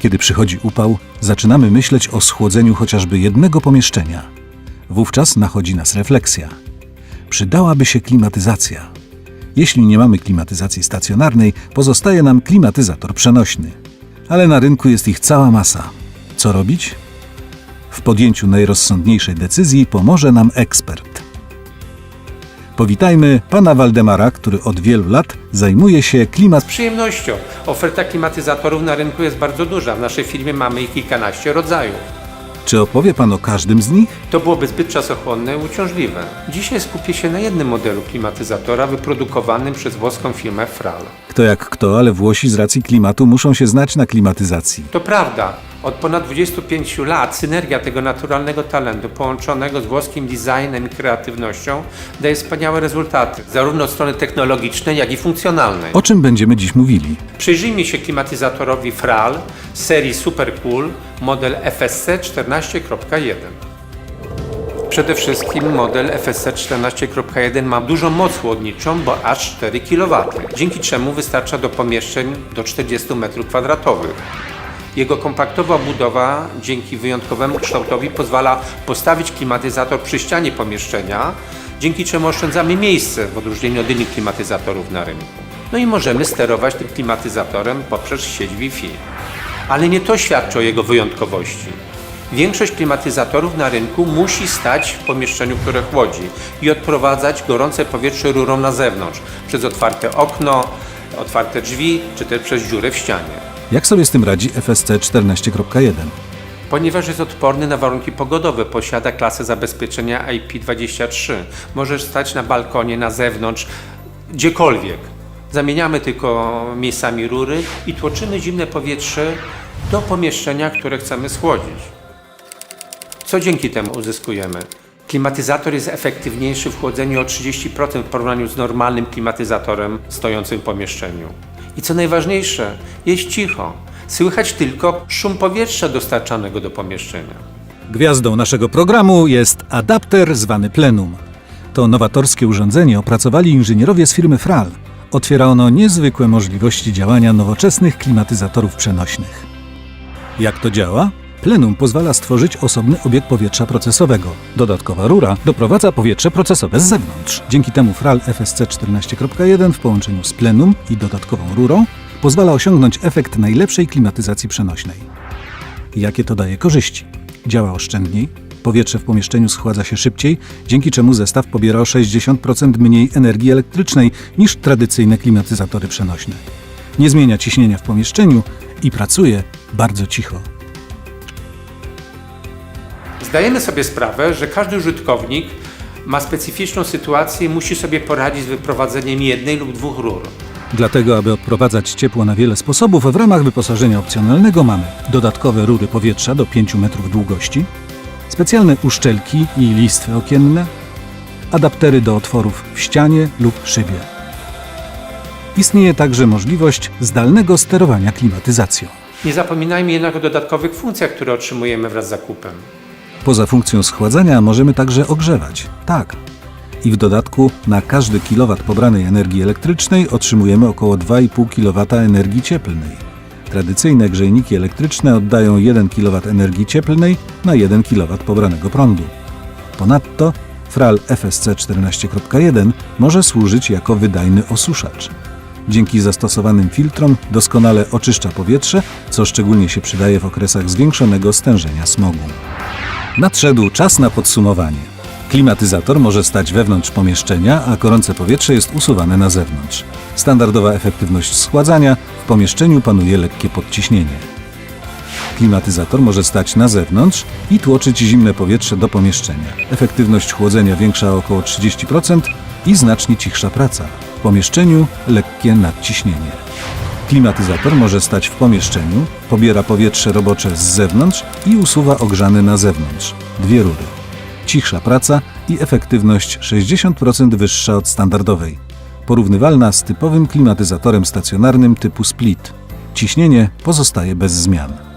Kiedy przychodzi upał, zaczynamy myśleć o schłodzeniu chociażby jednego pomieszczenia. Wówczas nachodzi nas refleksja. Przydałaby się klimatyzacja. Jeśli nie mamy klimatyzacji stacjonarnej, pozostaje nam klimatyzator przenośny. Ale na rynku jest ich cała masa. Co robić? W podjęciu najrozsądniejszej decyzji pomoże nam ekspert. Powitajmy pana Waldemara, który od wielu lat zajmuje się klimat Z przyjemnością. Oferta klimatyzatorów na rynku jest bardzo duża. W naszej firmie mamy ich kilkanaście rodzajów. Czy opowie pan o każdym z nich? To byłoby zbyt czasochłonne i uciążliwe. Dzisiaj skupię się na jednym modelu klimatyzatora wyprodukowanym przez włoską firmę Fral. Kto jak kto, ale Włosi z racji klimatu muszą się znać na klimatyzacji. To prawda, od ponad 25 lat synergia tego naturalnego talentu połączonego z włoskim designem i kreatywnością daje wspaniałe rezultaty, zarówno od strony technologicznej, jak i funkcjonalnej. O czym będziemy dziś mówili? Przyjrzyjmy się klimatyzatorowi Fral serii Super Cool model FSC 14.1. Przede wszystkim model FSC 14.1 ma dużą moc chłodniczą, bo aż 4 kW, dzięki czemu wystarcza do pomieszczeń do 40 m2. Jego kompaktowa budowa dzięki wyjątkowemu kształtowi pozwala postawić klimatyzator przy ścianie pomieszczenia, dzięki czemu oszczędzamy miejsce w odróżnieniu od innych klimatyzatorów na rynku. No i możemy sterować tym klimatyzatorem poprzez sieć Wi-Fi. Ale nie to świadczy o jego wyjątkowości. Większość klimatyzatorów na rynku musi stać w pomieszczeniu, które chłodzi i odprowadzać gorące powietrze rurą na zewnątrz, przez otwarte okno, otwarte drzwi, czy też przez dziurę w ścianie. Jak sobie z tym radzi FSC 14.1? Ponieważ jest odporny na warunki pogodowe, posiada klasę zabezpieczenia IP23. Możesz stać na balkonie, na zewnątrz, gdziekolwiek. Zamieniamy tylko miejscami rury i tłoczymy zimne powietrze do pomieszczenia, które chcemy schłodzić. Co dzięki temu uzyskujemy? Klimatyzator jest efektywniejszy w chłodzeniu o 30% w porównaniu z normalnym klimatyzatorem stojącym w pomieszczeniu. I co najważniejsze, jest cicho. Słychać tylko szum powietrza dostarczanego do pomieszczenia. Gwiazdą naszego programu jest adapter zwany Plenum. To nowatorskie urządzenie opracowali inżynierowie z firmy Fral. Otwiera ono niezwykłe możliwości działania nowoczesnych klimatyzatorów przenośnych. Jak to działa? Plenum pozwala stworzyć osobny obieg powietrza procesowego. Dodatkowa rura doprowadza powietrze procesowe z zewnątrz. Dzięki temu Fral FSC 14.1 w połączeniu z plenum i dodatkową rurą pozwala osiągnąć efekt najlepszej klimatyzacji przenośnej. Jakie to daje korzyści? Działa oszczędniej, powietrze w pomieszczeniu schładza się szybciej, dzięki czemu zestaw pobiera o 60% mniej energii elektrycznej niż tradycyjne klimatyzatory przenośne. Nie zmienia ciśnienia w pomieszczeniu i pracuje bardzo cicho. Zdajemy sobie sprawę, że każdy użytkownik ma specyficzną sytuację i musi sobie poradzić z wyprowadzeniem jednej lub dwóch rur. Dlatego, aby odprowadzać ciepło na wiele sposobów, w ramach wyposażenia opcjonalnego mamy dodatkowe rury powietrza do 5 metrów długości, specjalne uszczelki i listwy okienne, adaptery do otworów w ścianie lub szybie. Istnieje także możliwość zdalnego sterowania klimatyzacją. Nie zapominajmy jednak o dodatkowych funkcjach, które otrzymujemy wraz z zakupem. Poza funkcją schładzania możemy także ogrzewać. Tak. I w dodatku na każdy kilowat pobranej energii elektrycznej otrzymujemy około 2,5 kW energii cieplnej. Tradycyjne grzejniki elektryczne oddają 1 kW energii cieplnej na 1 kW pobranego prądu. Ponadto Fral FSC 14.1 może służyć jako wydajny osuszacz. Dzięki zastosowanym filtrom doskonale oczyszcza powietrze, co szczególnie się przydaje w okresach zwiększonego stężenia smogu. Nadszedł czas na podsumowanie. Klimatyzator może stać wewnątrz pomieszczenia, a gorące powietrze jest usuwane na zewnątrz. Standardowa efektywność schładzania, w pomieszczeniu panuje lekkie podciśnienie. Klimatyzator może stać na zewnątrz i tłoczyć zimne powietrze do pomieszczenia. Efektywność chłodzenia większa o około 30% i znacznie cichsza praca. W pomieszczeniu lekkie nadciśnienie. Klimatyzator może stać w pomieszczeniu, pobiera powietrze robocze z zewnątrz i usuwa ogrzane na zewnątrz. Dwie rury. Cichsza praca i efektywność 60% wyższa od standardowej. Porównywalna z typowym klimatyzatorem stacjonarnym typu split. Ciśnienie pozostaje bez zmian.